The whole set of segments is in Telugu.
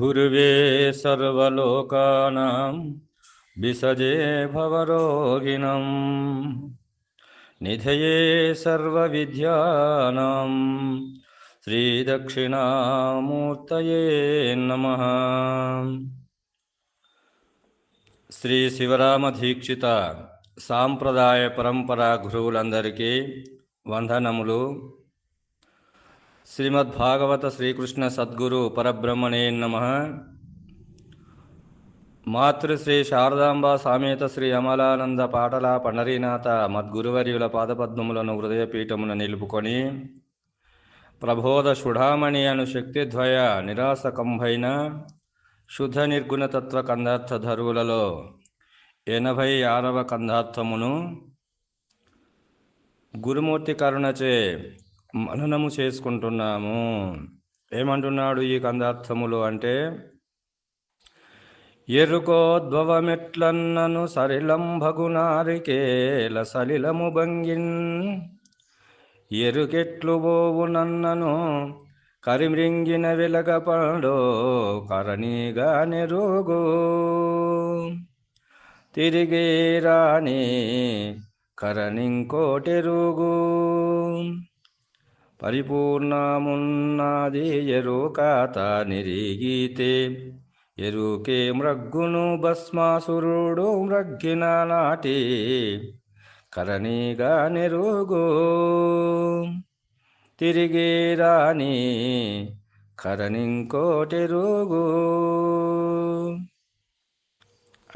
గురువే సర్వలోకానాం విసజే భవరోగిణం నిధయే సర్వవిద్యానాం శ్రీదక్షిణామూర్తయే నమ. శ్రీ శివరామదీక్షిత సాంప్రదాయ పరంపరా గురువులందరికీ వందనములు. శ్రీమద్భాగవత శ్రీకృష్ణ సద్గురు పరబ్రహ్మణే నమ. మాతృశ్రీ శారదాంబ సామేత శ్రీ అమలానంద పాటల పండరీనాథ మద్గురువర్యుల పాదపద్మములను హృదయపీఠమున నిలుపుకొని ప్రబోధ సుఢామణి అను శక్తిద్వయ నిరాసకంభైన శుద్ధ నిర్గుణతత్వ కందార్థ ధరువులలో ఎనభై ఆరవ కందార్థమును గురుమూర్తి కరుణచే మననము చేసుకుంటున్నాము. ఏమంటున్నాడు ఈ కందార్థములు అంటే ఎరుకోద్భవమెట్లన్నను సరిలంభగునారికేల సలిలము భంగిన్ ఎరుకెట్లు బోవు నన్నను కరిమ్రింగిన వెలగపడో కరణీగా నెరుగు. తిరిగి రాని కరణింకోటెరుగు. పరిపూర్ణమున్నది ఎరుకాత నిరిగితే. ఎరుకే మ్రగ్గును భస్మాసురుడు మ్రగ్గిన నాటి. కరణీగా నెరుగు. తిరిగి రాని కరణింకోటెరుగు.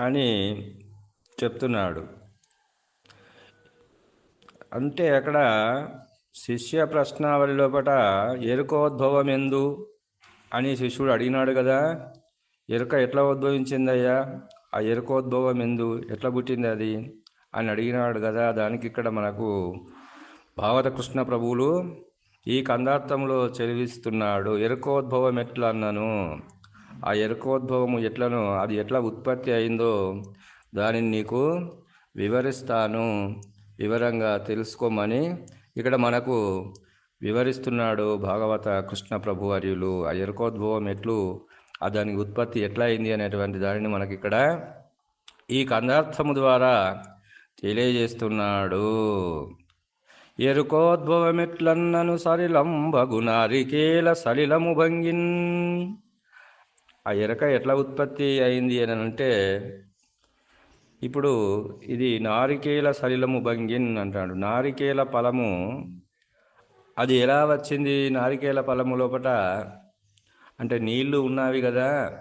అని చెప్తున్నాడు. అంటే అక్కడ శిష్య ప్రశ్నావళి లోపల ఎరుకోద్భవం ఎందు అని శిష్యుడు అడిగినాడు కదా ఎరుక ఎట్లా ఉద్భవించిందయ్యా? ఆ ఎరుకోద్భవం ఎందు ఎట్లా పుట్టింది అది? అని అడిగినాడు కదా దానికి ఇక్కడ మనకు భావత కృష్ణ ప్రభువులు ఈ కందార్థంలో చెలివిస్తున్నాడు ఎరుకోద్భవం ఎట్లా అన్నాను? ఆ ఎరుకోద్భవము ఎట్లను అది ఎట్లా ఉత్పత్తి అయిందో దానిని నీకు వివరిస్తాను వివరంగా తెలుసుకోమని ఇక్కడ మనకు వివరిస్తున్నాడు భాగవత కృష్ణ ప్రభు వర్యులు ఆ ఎరుకోద్భవం ఎట్లు ఆ దానికి ఉత్పత్తి ఎట్లా అయింది అనేటువంటి దానిని మనకి ఇక్కడ ఈ కందార్థము ద్వారా తెలియజేస్తున్నాడు. ఎరుకోద్భవమెట్లన్నను సలిలంబగునారికేల సలిలము భంగిన్. ఆ ఎరక ఎట్లా ఉత్పత్తి అయింది అని అంటే ఇప్పుడు ఇది నారికేల సలిలము భంగిన్ అంటాడు. నారికేల ఫలము అది ఎలా వచ్చింది? నారికేల ఫలము లోపల అంటే నీళ్ళు ఉన్నవి కదా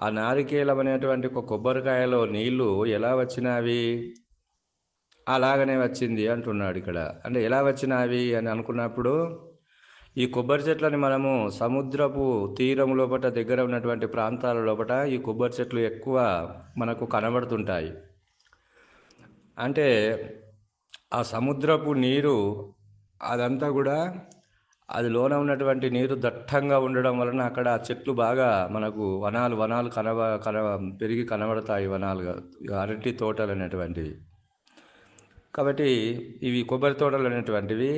ఆ నారికేలం అనేటువంటి ఒక కొబ్బరికాయలో నీళ్ళు ఎలా వచ్చినవి? అలాగనే వచ్చింది అంటున్నాడు ఇక్కడ. అంటే ఎలా వచ్చినవి అని అనుకున్నప్పుడు ఈ కొబ్బరి చెట్లని మనము సముద్రపు తీరం లోపల దగ్గర ఉన్నటువంటి ప్రాంతాల లోపల ఈ కొబ్బరి చెట్లు ఎక్కువ మనకు కనబడుతుంటాయి. అంటే ఆ సముద్రపు నీరు అదంతా కూడా అది లోన ఉన్నటువంటి నీరు దట్టంగా ఉండడం వలన అక్కడ ఆ చెట్లు బాగా మనకు వనాలు వనాలు కనబ కన పెరిగి కనబడతాయి వనాలుగా అరటి తోటలు అనేటువంటివి. కాబట్టి ఇవి కొబ్బరి తోటలు అనేటువంటివి.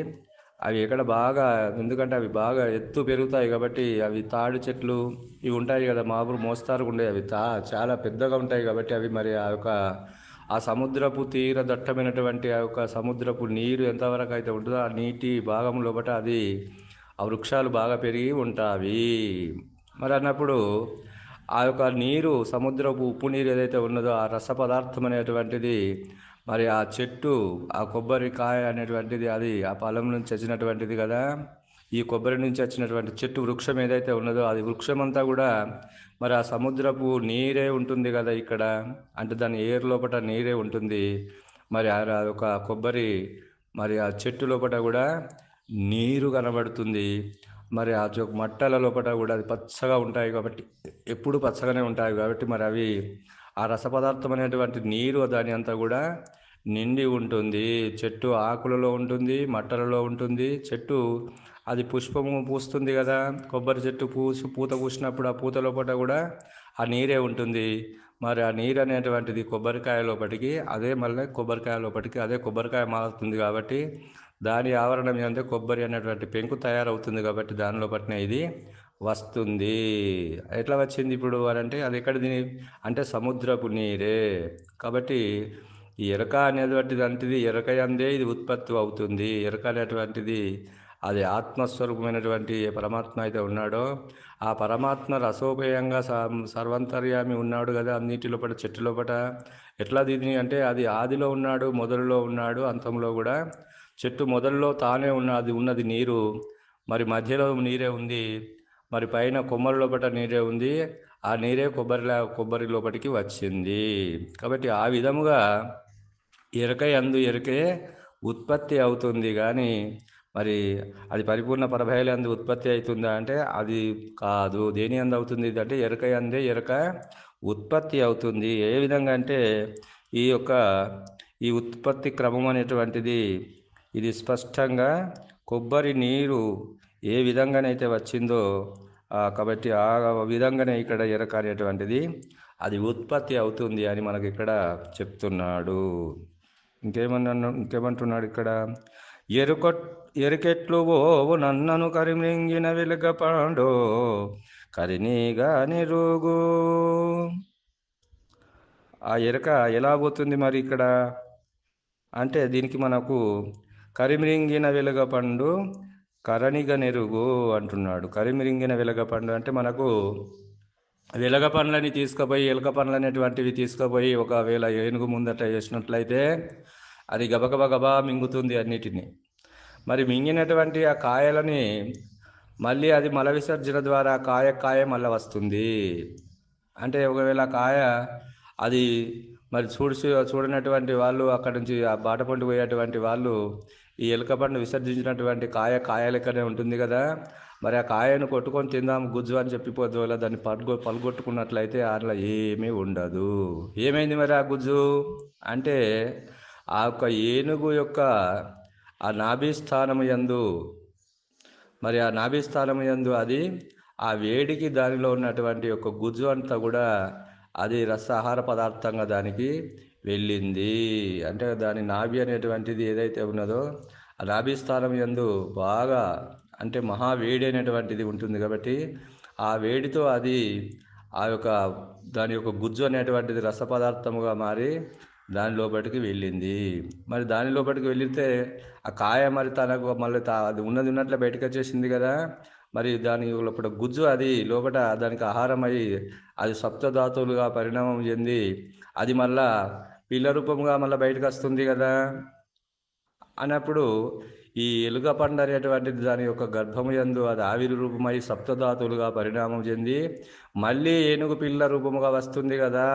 అవి ఎక్కడ బాగా ఎందుకంటే అవి బాగా ఎత్తు పెరుగుతాయి కాబట్టి అవి తాడి చెట్లు ఇవి ఉంటాయి కదా మామూలు మోస్తారు ఉండేవి అవి తా చాలా పెద్దగా ఉంటాయి కాబట్టి అవి మరి ఆ యొక్క ఆ సముద్రపు తీర దట్టమైనటువంటి ఆ యొక్క సముద్రపు నీరు ఎంతవరకు అయితే ఉంటుందో ఆ నీటి భాగం లోపల అది ఆ వృక్షాలు బాగా పెరిగి ఉంటాయి మరి అన్నప్పుడు ఆ యొక్క నీరు సముద్రపు ఉప్పు నీరు ఏదైతే ఉన్నదో ఆ రస పదార్థం అనేటువంటిది మరి ఆ చెట్టు ఆ కొబ్బరికాయ అనేటువంటిది అది ఆ పొలం నుంచి వచ్చినటువంటిది కదా. ఈ కొబ్బరి నుంచి వచ్చినటువంటి చెట్టు వృక్షం ఏదైతే ఉన్నదో అది వృక్షం అంతా కూడా మరి ఆ సముద్రపు నీరే ఉంటుంది కదా ఇక్కడ. అంటే దాని ఏరు లోపల నీరే ఉంటుంది. మరి ఆ ఒక కొబ్బరి మరి ఆ చెట్టు లోపల కూడా నీరు కనబడుతుంది. మరి ఆ చొ మట్టల లోపల కూడా అది పచ్చగా ఉంటాయి కాబట్టి ఎప్పుడు పచ్చగానే ఉంటాయి కాబట్టి మరి అవి ఆ రసపదార్థం అనేటువంటి నీరు దాని అంతా కూడా నిండి ఉంటుంది చెట్టు ఆకులలో ఉంటుంది మట్టలలో ఉంటుంది. చెట్టు అది పుష్పము పూస్తుంది కదా. కొబ్బరి చెట్టు పూసి పూత పూసినప్పుడు ఆ పూత లోపల కూడా ఆ నీరే ఉంటుంది. మరి ఆ నీరు అనేటువంటిది కొబ్బరికాయ లోపటికి అదే మళ్ళీ కొబ్బరికాయ లోపటికి అదే కొబ్బరికాయ మారుతుంది కాబట్టి దాని ఆవరణం ఏంటంటే కొబ్బరి అనేటువంటి పెంకు తయారవుతుంది కాబట్టి దానిలో పట్టిన ఇది వస్తుంది. ఎట్లా వచ్చింది ఇప్పుడు అని అంటే అది ఎక్కడ దీని అంటే సముద్రపు నీరే. కాబట్టి ఈ ఎరక అనేటువంటిది అంటిది ఎరక అందే ఇది ఉత్పత్తి అవుతుంది. ఎరక అనేటువంటిది అది ఆత్మస్వరూపమైనటువంటి ఏ పరమాత్మ అయితే ఉన్నాడో ఆ పరమాత్మ రసోపేయంగా స- సర్వంతర్యామి ఉన్నాడు కదా అన్నిటి లోపల చెట్టు లోపల ఎట్లా దీన్ని అంటే అది ఆదిలో ఉన్నాడు మొదలులో ఉన్నాడు అంతంలో కూడా. చెట్టు మొదల్లో తానే ఉన్నది ఉన్నది నీరు. మరి మధ్యలో నీరే ఉంది మరి పైన కొమ్మరి లోపల నీరే ఉంది ఆ నీరే కొబ్బరి కొబ్బరి లోపలికి వచ్చింది. కాబట్టి ఆ విధముగా ఎరక అందు ఎరకే ఉత్పత్తి అవుతుంది కానీ మరి అది పరిపూర్ణ పరభయలు అందు ఉత్పత్తి అవుతుందా అంటే అది కాదు. దేని అందు అవుతుంది అంటే ఎరక అందే ఎరక ఉత్పత్తి అవుతుంది. ఏ విధంగా అంటే ఈ యొక్క ఈ ఉత్పత్తి క్రమం అనేటువంటిది ఇది స్పష్టంగా కొబ్బరి నీరు ఏ విధంగానైతే వచ్చిందో కాబట్టి ఆ విధంగానే ఇక్కడ ఎరక అనేటువంటిది అది ఉత్పత్తి అవుతుంది అని మనకి ఇక్కడ చెప్తున్నాడు. ఇంకేమన్నా ఇంకేమంటున్నాడు ఇక్కడ? ఎరుక ఎరుకెట్లు ఓవు నన్నను కరిమింగిన వెలుగపాడో కరినీగాని నిరుగు. ఆ ఎరక ఎలా పోతుంది మరి ఇక్కడ? అంటే దీనికి మనకు కరిమిరింగిన వెలుగపండు కరణిగ నెరుగు అంటున్నాడు. కరిమిరింగిన వెలగపండు అంటే మనకు వెలగ పండ్లని తీసుకుపోయి ఎలక పండ్లు అనేటువంటివి తీసుకుపోయి ఒకవేళ ఏనుగు ముందట వేసినట్లయితే అది గబగబ గబా మింగుతుంది అన్నిటినీ. మరి మింగినటువంటి ఆ కాయలని మళ్ళీ అది మల విసర్జన ద్వారా కాయ కాయ మళ్ళీ వస్తుంది. అంటే ఒకవేళ కాయ అది మరి చూడు చూడనటువంటి వాళ్ళు అక్కడి నుంచి ఆ బాట పండు పోయేటువంటి వాళ్ళు ఈ ఎలుక పండు విసర్జించినటువంటి కాయ కాయ లెక్కనే ఉంటుంది కదా మరి ఆ కాయను కొట్టుకొని తిందాం గుజ్జు అని చెప్పిపోద్దు వల్ల దాన్ని పల్గొ పలుగొట్టుకున్నట్లయితే అందులో ఏమీ ఉండదు. ఏమైంది మరి ఆ గుజ్జు? అంటే ఆ యొక్క ఏనుగు యొక్క ఆ నాభిస్థానము యందు మరి ఆ నాభిస్థానము యందు అది ఆ వేడికి దానిలో ఉన్నటువంటి యొక్క గుజ్జు అంతా కూడా అది రసాహార పదార్థంగా దానికి వెళ్ళింది. అంటే దాని నాభి అనేటువంటిది ఏదైతే ఉన్నదో ఆ నాభి స్థానం యందు బాగా అంటే మహా వేడి అనేటువంటిది ఉంటుంది కాబట్టి ఆ వేడితో అది ఆ యొక్క దాని యొక్క గుజ్జు అనేటువంటిది రస పదార్థముగా మారి దాని లోపలికి వెళ్ళింది. మరి దాని లోపలికి వెళ్ళితే ఆ కాయ మరి తనకు మళ్ళీ తా- అది ఉన్నది ఉన్నట్లు బయటకు వచ్చేసింది కదా. మరి దాని లోపల గుజ్జు అది లోపల దానికి ఆహారం అయ్యి అది సప్తధాతువులుగా పరిణామం చెంది అది మళ్ళా పిల్ల రూపంగా మళ్ళీ బయటకు వస్తుంది కదా. అన్నప్పుడు ఈ ఎలుక పండు అనేటువంటిది దాని యొక్క గర్భము యందు అది ఆవిరి రూపమై సప్తధాతులుగా పరిణామం చెంది మళ్ళీ ఏనుగు పిల్ల రూపముగా వస్తుంది కదా.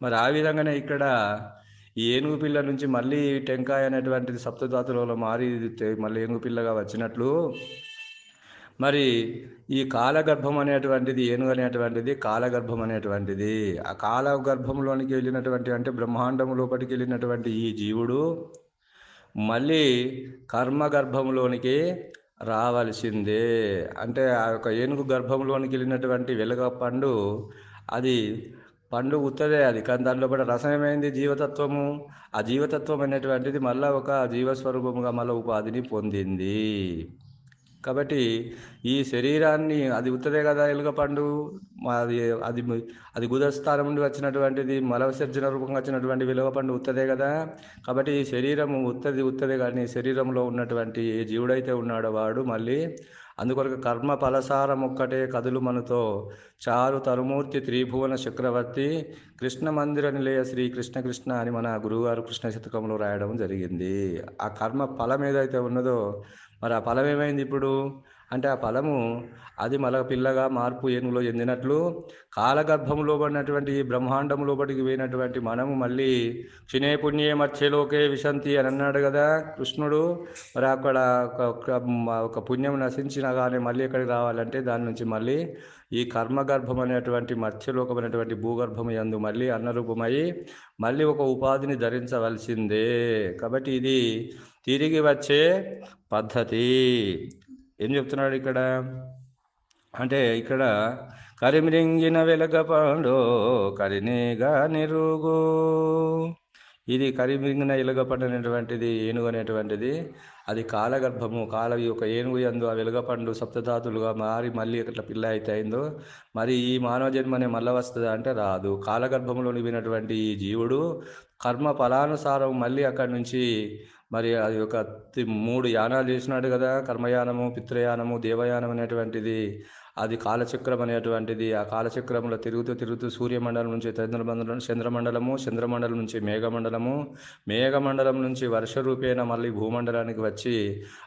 మరి ఆ విధంగానే ఇక్కడ ఈ ఏనుగు పిల్ల నుంచి మళ్ళీ టెంకాయ అనేటువంటిది సప్తధాతులలో మారి మళ్ళీ ఏనుగు పిల్లగా వచ్చినట్లు. మరి ఈ కాలగర్భం అనేటువంటిది ఏనుగు అనేటువంటిది కాలగర్భం అనేటువంటిది. ఆ కాలగర్భంలోనికి వెళ్ళినటువంటి అంటే బ్రహ్మాండం లోపలికి వెళ్ళినటువంటి ఈ జీవుడు మళ్ళీ కర్మగర్భంలోనికి రావలసిందే. అంటే ఆ యొక్క ఏనుగు గర్భంలోనికి వెళ్ళినటువంటి వెలుగ పండు అది పండు ఉత్తదే అది. కానీ దానిలో కూడా రసం ఏమైంది జీవతత్వము. ఆ జీవతత్వం అనేటువంటిది మళ్ళీ ఒక జీవస్వరూపముగా మళ్ళీ ఉపాధిని పొందింది. కాబట్టి ఈ శరీరాన్ని అది ఉత్తదే కదా ఎలుగపండు? అది అది అది గుదస్థానం నుండి వచ్చినటువంటిది మల విసర్జన రూపంగా వచ్చినటువంటి విలువపండు ఉత్తదే కదా? కాబట్టి ఈ శరీరము ఉత్తది ఉత్తదే కానీ శరీరంలో ఉన్నటువంటి ఏ జీవుడైతే ఉన్నాడో వాడు మళ్ళీ అందుకొరకు కర్మ ఫలసారమొక్కటే కదులు మనతో చారు తరుమూర్తి త్రిభువన చక్రవర్తి కృష్ణ మందిర నిలయ శ్రీ కృష్ణ కృష్ణ అని మన గురువుగారు కృష్ణ శతకంలో రాయడం జరిగింది. ఆ కర్మ ఫలం ఏదైతే ఉన్నదో మరి ఆ ఫలం ఏమైంది ఇప్పుడు? అంటే ఆ ఫలము అది మల పిల్లగా మార్పు ఏనుగులో చెందినట్లు కాలగర్భంలో పడినటువంటి బ్రహ్మాండంలో బడికి లోపలికి పోయినటువంటి మనము మళ్ళీ క్షిణే పుణ్యే మత్స్యలోకే విశంతి అని అన్నాడు కదా కృష్ణుడు. మరి అక్కడ ఒక- ఒక పుణ్యం నశించినా కానీ మళ్ళీ ఎక్కడికి రావాలంటే దాని నుంచి మళ్ళీ ఈ కర్మగర్భం అనేటువంటి మత్స్యలోకం అనేటువంటి భూగర్భం ఎందు మళ్ళీ అన్నరూపమై మళ్ళీ ఒక ఉపాధిని ధరించవలసిందే. కాబట్టి ఇది తిరిగి వచ్చే పద్ధతి. ఏం చెప్తున్నాడు ఇక్కడ? అంటే ఇక్కడ కరిమిరింగిన వెలగపండు కరినేగా నిరుగు. ఇది కరిమిరింగిన ఎలుగపండు అనేటువంటిది ఏనుగు అనేటువంటిది. అది కాలగర్భము కాల యొక్క ఏనుగు ఎందు ఆ వెలుగపండు సప్తధాతులుగా మారి మళ్ళీ ఇట్లా పిల్ల అయితే అయిందో మరి ఈ మానవ జన్మనే మళ్ళీ వస్తుందా అంటే రాదు. కాలగర్భంలో నిలిపినటువంటి ఈ జీవుడు కర్మ ఫలానుసారం మళ్ళీ అక్కడి నుంచి మరి అది ఒక మూడు యానాలు చేసినాడు కదా. కర్మయానము పితృయానము దేవయానం అనేటువంటిది అది కాలచక్రం అనేటువంటిది. ఆ కాలచక్రంలో తిరుగుతూ తిరుగుతూ సూర్యమండలం నుంచి చంద్రమండలం చంద్రమండలము చంద్రమండలం నుంచి మేఘమండలము మేఘమండలం నుంచి వర్ష రూపేణ మళ్ళీ భూమండలానికి వచ్చి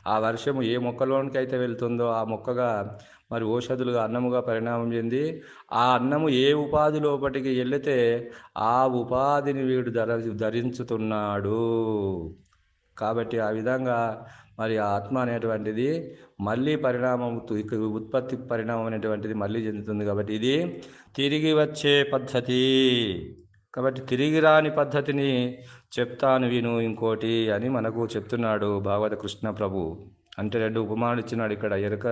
ఆ వర్షము ఏ మొక్కలోనికి అయితే వెళ్తుందో ఆ మొక్కగా మరి ఔషధులుగా అన్నముగా పరిణామం చెంది ఆ అన్నము ఏ ఉపాధి లోపటికి వెళితే ఆ ఉపాధిని వీడు ధర ధరించుతున్నాడు. కాబట్టి ఆ విధంగా మరి ఆ ఆత్మ అనేటువంటిది మళ్ళీ పరిణామం ఇక ఉత్పత్తి పరిణామం అనేటువంటిది మళ్ళీ చెందుతుంది కాబట్టి ఇది తిరిగి వచ్చే పద్ధతి. కాబట్టి తిరిగి రాని పద్ధతిని చెప్తాను విను ఇంకోటి అని మనకు చెప్తున్నాడు భాగవత కృష్ణ ప్రభు. అంటే రెండు ఉపమానాలు ఇచ్చినాడు ఇక్కడ. ఎరుక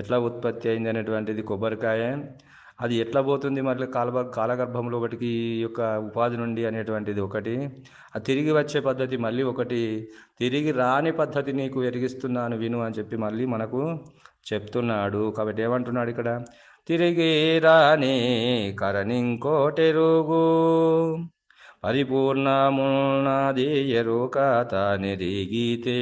ఎట్లా ఉత్పత్తి అయింది అనేటువంటిది కొబ్బరికాయ అది ఎట్లా పోతుంది మరి కాల కాలగర్భంలో ఒకటికి యొక్క ఉపాధి నుండి అనేటువంటిది ఒకటి. ఆ తిరిగి వచ్చే పద్ధతి మళ్ళీ ఒకటి. తిరిగి రాని పద్ధతి నీకు ఎరిగిస్తున్నాను విను అని చెప్పి మళ్ళీ మనకు చెప్తున్నాడు. కాబట్టి ఏమంటున్నాడు ఇక్కడ? తిరిగి రాని కరణింకోటెరుగు పరిపూర్ణమున్నది ఎరుక తానిరిగితే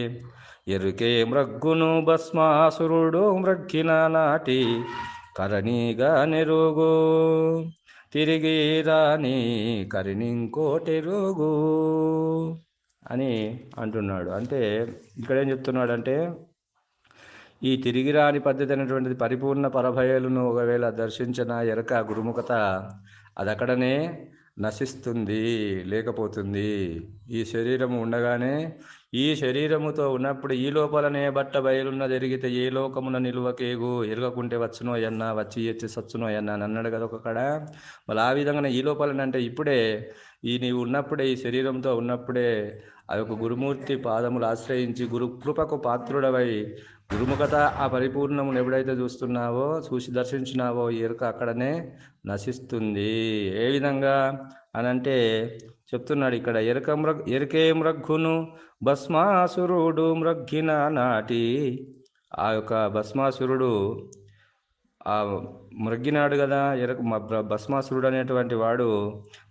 ఎరుకే మృగ్గును భస్మాసురుడు మృగ్గిన నాటి. కరణిగా నెరుగు తిరిగి రాని కరినింకోటెరుగు. అని అంటున్నాడు. అంటే ఇక్కడ ఏం చెప్తున్నాడు అంటే ఈ తిరిగి రాని పద్ధతి అనేటువంటిది పరిపూర్ణ పరభయలను ఒకవేళ దర్శించిన ఎరక గురుముఖత అది అక్కడనే నశిస్తుంది లేకపోతుంది. ఈ శరీరము ఉండగానే ఈ శరీరముతో ఉన్నప్పుడు ఈ లోపలనే బట్ట బయలున్న జరిగితే ఏ లోకమున నిలువకేగు? ఎరగకుంటే వచ్చునో అన్నా వచ్చి ఎచ్చి సచ్చునో అన్నా అని అన్నాడు కదా ఒక మళ్ళీ ఆ విధంగానే ఈ లోపలనంటే ఇప్పుడే ఈ నీవు ఉన్నప్పుడే ఈ శరీరంతో ఉన్నప్పుడే ఆ యొక్క గురుమూర్తి పాదములు ఆశ్రయించి గురు కృపకు పాత్రుడవై గురుముఖత ఆ పరిపూర్ణమును ఎప్పుడైతే చూస్తున్నావో చూసి దర్శించినావో ఈ ఎరుక అక్కడనే నశిస్తుంది. ఏ విధంగా అనంటే చెప్తున్నాడు ఇక్కడ ఎరక మృగ్ ఎరకే మృగ్గును భస్మాసురుడు మృగ్గిన నాటి. ఆ యొక్క భస్మాసురుడు ఆ మృగ్గినాడు కదా ఎరకు భస్మాసురుడు అనేటువంటి వాడు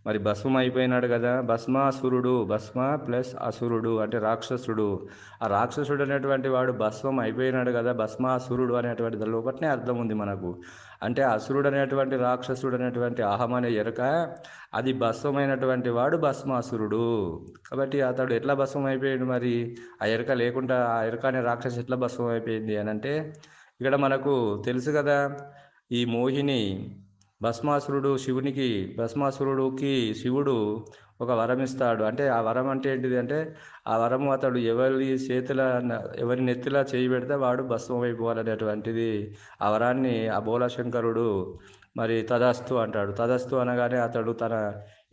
మరి భస్మం అయిపోయినాడు కదా భస్మాసురుడు భస్మ ప్లస్ అసురుడు అంటే రాక్షసుడు. ఆ రాక్షసుడు అనేటువంటి వాడు భస్మం అయిపోయినాడు కదా భస్మాసురుడు అనేటువంటి దాని లోపట్నే అర్థం ఉంది మనకు. అంటే అసురుడు అనేటువంటి రాక్షసుడు అనేటువంటి అహం అనే ఎరక అది భస్మమైనటువంటి వాడు భస్మాసురుడు. కాబట్టి అతడు ఎట్లా భస్మం అయిపోయాడు మరి? ఆ ఎరక లేకుండా ఆ ఎరక అనే రాక్షసు ఎట్లా భస్మం అయిపోయింది అని అంటే ఇక్కడ మనకు తెలుసు కదా ఈ మోహిని భస్మాసురుడు శివునికి భస్మాసురుడికి శివుడు ఒక వరం ఇస్తాడు. అంటే ఆ వరం అంటే ఏంటిది అంటే ఆ వరము అతడు ఎవరి చేతుల ఎవరి నెత్తిలా చేయి పెడితే వాడు భస్మం అయిపోవాలనేటువంటిది. ఆ వరాన్ని ఆ బోలాశంకరుడు మరి తదస్తు అంటాడు. తదస్తు అనగానే అతడు తన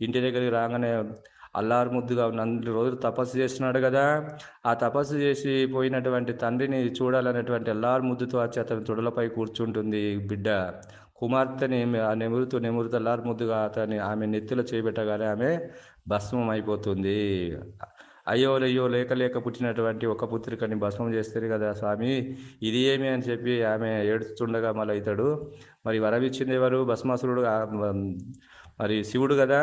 ఇంటి దగ్గరికి రాగానే అల్లారు ముద్దుగా నన్ను రోజులు తపస్సు చేస్తున్నాడు కదా. ఆ తపస్సు చేసి పోయినటువంటి తండ్రిని చూడాలనేటువంటి అల్లారు ముద్దుతో వచ్చి అతని తొడలపై కూర్చుంటుంది బిడ్డ. కుమార్తెని ఆ నెమురుతూ నెమురుతూ అల్లారు ముద్దుగా అతని ఆమె నెత్తిలో చేపెట్టగానే ఆమె భస్మం అయిపోతుంది అయ్యో అయ్యో లేక లేక పుట్టినటువంటి ఒక పుత్రికని భస్మం చేస్తారు కదా స్వామి. ఇది ఏమి అని చెప్పి ఆమె ఏడుస్తుండగా మళ్ళీ ఇతడు మరి వరమిచ్చింది ఎవరు? భస్మాసురుడు మరి శివుడు కదా.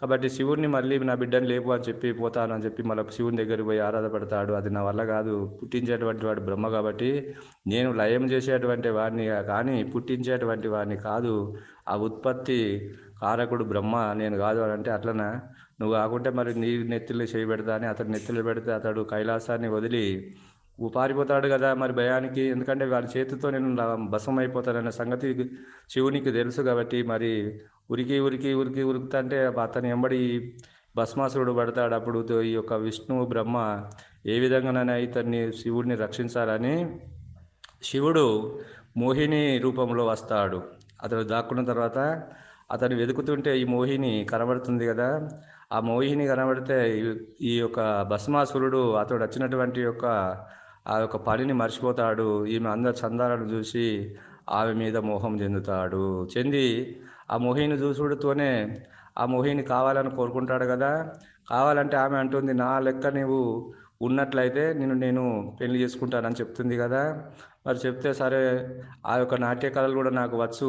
కాబట్టి శివుడిని మళ్ళీ నా బిడ్డని లేపు అని చెప్పి పోతాను అని చెప్పి మళ్ళీ శివుని దగ్గరికి పోయి ఆరాధపడతాడు అది నా వల్ల కాదు. పుట్టించేటువంటి వాడు బ్రహ్మ కాబట్టి నేను లయం చేసేటువంటి వాడిని కానీ పుట్టించేటువంటి వాడిని కాదు. ఆ ఉత్పత్తి కారకుడు బ్రహ్మ నేను కాదు అని అంటే అట్లనా? నువ్వు కాకుంటే మరి నీ నెత్తిలో చేయి పెడతా అని అతడు నెత్తిలో పెడితే అతడు కైలాసాన్ని వదిలి పారిపోతాడు కదా మరి భయానికి. ఎందుకంటే వాళ్ళ చేతితో నేను భసం అయిపోతానన్న సంగతి శివునికి తెలుసు కాబట్టి మరి ఉరికి ఉరికి ఉరికి ఉరుకుతుంటే అతని ఎంబడి భస్మాసురుడు పడతాడు. అప్పుడు ఈ యొక్క విష్ణువు బ్రహ్మ ఏ విధంగానైనా ఇతన్ని శివుడిని రక్షించాలని శివుడు మోహిని రూపంలో వస్తాడు. అతడు దాక్కున్న తర్వాత అతను వెతుకుతుంటే ఈ మోహిని కనబడుతుంది కదా. ఆ మోహిని కనబడితే ఈ- ఈ యొక్క భస్మాసురుడు అతడు వచ్చినటువంటి యొక్క ఆ యొక్క పనిని మర్చిపోతాడు. ఈమె అందరి చందాలను చూసి ఆమె మీద మోహం చెందుతాడు. చెంది ఆ మోహిని చూసుడుతోనే ఆ మోహిని కావాలని కోరుకుంటాడు కదా. కావాలంటే ఆమె అంటుంది నా లెక్క నీవు ఉన్నట్లయితే నేను నేను పెళ్ళి చేసుకుంటానని చెప్తుంది కదా. మరి చెప్తే సరే ఆ యొక్క నాట్య కళలు కూడా నాకు వచ్చు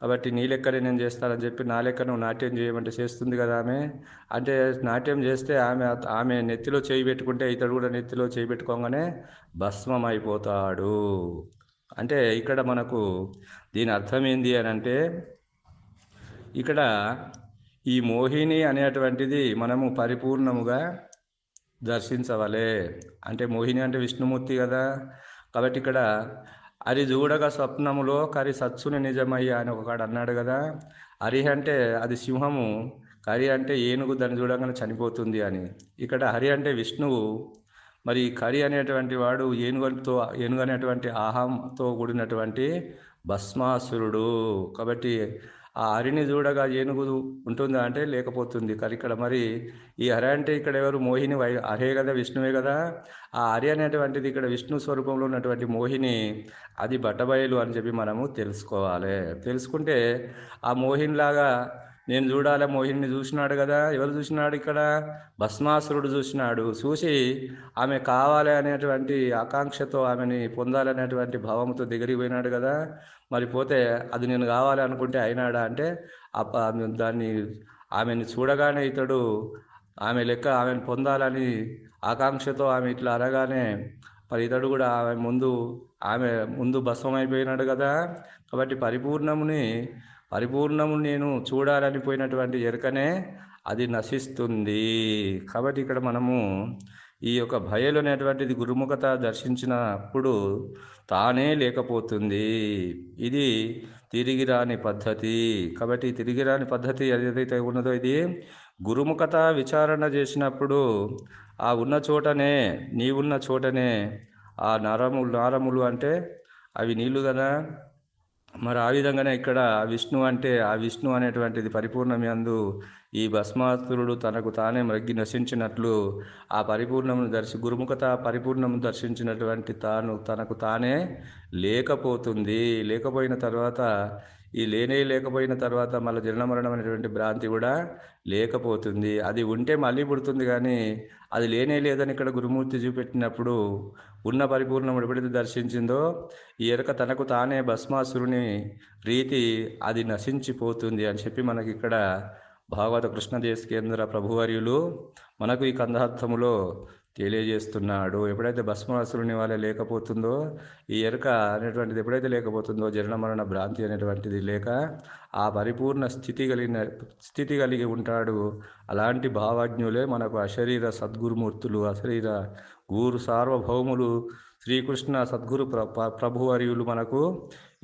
కాబట్టి నీ లెక్కనే నేను చేస్తానని చెప్పి నా లెక్క నువ్వు నాట్యం చేయమంటే చేస్తుంది కదా ఆమె. అంటే నాట్యం చేస్తే ఆమె ఆమె నెత్తిలో చేయి పెట్టుకుంటే ఇతడు కూడా నెత్తిలో చేయి పెట్టుకోగానే భస్మం అయిపోతాడు అంటే ఇక్కడ మనకు దీని అర్థం ఏంది అని అంటే ఇక్కడ ఈ మోహిని అనేటువంటిది మనము పరిపూర్ణముగా దర్శించవలే. అంటే మోహిని అంటే విష్ణుమూర్తి కదా. కాబట్టి ఇక్కడ అది చూడగా స్వప్నములో కరి సత్సుని నిజమయ్యా అని ఒకడు అన్నాడు కదా. హరి అంటే అది సింహము. కరి అంటే ఏనుగు దాన్ని చూడగానే చనిపోతుంది అని. ఇక్కడ హరి అంటే విష్ణువు. మరి కరి అనేటువంటి వాడు ఏనుగుతో ఏనుగు అనేటువంటి ఆహంతో కూడినటువంటి భస్మాసురుడు. కాబట్టి ఆ హరిని చూడగా ఏనుగు ఉంటుందా అంటే లేకపోతుంది. కానీ ఇక్కడ మరి ఈ అర అంటే ఇక్కడ ఎవరు? మోహిని వై అరే కదా విష్ణువే కదా? ఆ అరి అనేటువంటిది ఇక్కడ విష్ణు స్వరూపంలో ఉన్నటువంటి మోహిని అది బట్టబయలు అని చెప్పి మనము తెలుసుకోవాలి. తెలుసుకుంటే ఆ మోహినిలాగా నేను చూడాలి మోహిని చూసినాడు కదా ఎవరు చూసినాడు ఇక్కడ? భస్మాసురుడు చూసినాడు. చూసి ఆమె కావాలి అనేటువంటి ఆకాంక్షతో ఆమెని పొందాలనేటువంటి భావంతో దగ్గరికి పోయినాడు కదా. మరి పోతే అది నేను కావాలి అనుకుంటే అయినాడా అంటే దాన్ని ఆమెను చూడగానే ఇతడు ఆమె లెక్క ఆమెను పొందాలని ఆకాంక్షతో ఆమె ఇట్లా అనగానే మరి ఇతడు కూడా ఆమె ముందు ఆమె ముందు భస్మం అయిపోయినాడు కదా. కాబట్టి పరిపూర్ణముని పరిపూర్ణము నేను చూడాలని పోయినటువంటి ఎరుకనే అది నశిస్తుంది. కాబట్టి ఇక్కడ మనము ఈ యొక్క భయలు అనేటువంటిది గురుముఖత దర్శించినప్పుడు తానే లేకపోతుంది. ఇది తిరిగి రాని పద్ధతి. కాబట్టి తిరిగి రాని పద్ధతి ఏదైతే ఉన్నదో ఇది గురుముఖత విచారణ చేసినప్పుడు ఆ ఉన్న చోటనే నీవున్న చోటనే ఆ నరములు నారములు అంటే అవి నీళ్ళు కదా. మరి ఆ విధంగానే ఇక్కడ విష్ణు అంటే ఆ విష్ణు అనేటువంటిది పరిపూర్ణమందు ఈ భస్మాసురుడు తనకు తానే మ్రగ్గి నశించినట్లు ఆ పరిపూర్ణమును దర్శి గురుముఖత పరిపూర్ణము దర్శించినటువంటి తాను తనకు తానే లేకపోతుంది. లేకపోయిన తర్వాత ఈ లేనే లేకపోయిన తర్వాత మళ్ళీ జనమరణం అనేటువంటి భ్రాంతి కూడా లేకపోతుంది. అది ఉంటే మళ్ళీ పుడుతుంది కానీ అది లేనే లేదని ఇక్కడ గురుమూర్తి చూపెట్టినప్పుడు ఉన్న పరిపూర్ణం ఎప్పుడైతే దర్శించిందో ఈ ఎరక తనకు తానే భస్మాసురుని రీతి అది నశించిపోతుంది అని చెప్పి మనకి ఇక్కడ భాగవత కృష్ణదేశ కేంద్ర ప్రభువర్యులు మనకు ఈ కందార్థములో తెలియజేస్తున్నాడు. ఎప్పుడైతే భస్మాసురుని వల్ల లేకపోతుందో ఈ ఎరుక అనేటువంటిది ఎప్పుడైతే లేకపోతుందో జనన మరణ భ్రాంతి అనేటువంటిది లేక ఆ పరిపూర్ణ స్థితి కలిగిన స్థితి కలిగి ఉంటాడు. అలాంటి భావజ్ఞులే మనకు అశరీర సద్గురుమూర్తులు అశరీర గురు సార్వభౌములు. శ్రీకృష్ణ సద్గురు ప్ర ప్రభువర్యులు మనకు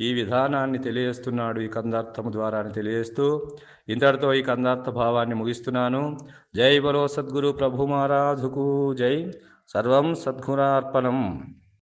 ఈ విధానాన్ని తెలియజేస్తున్నాడు ఈ కందార్థము ద్వారా అని తెలియజేస్తూ ఇంతటితో ఈ కందార్థ భావాన్ని ముగిస్తున్నాను. జై బలో సద్గురు ప్రభు మహారాజుకు జై. సర్వం సద్గుణార్పణం.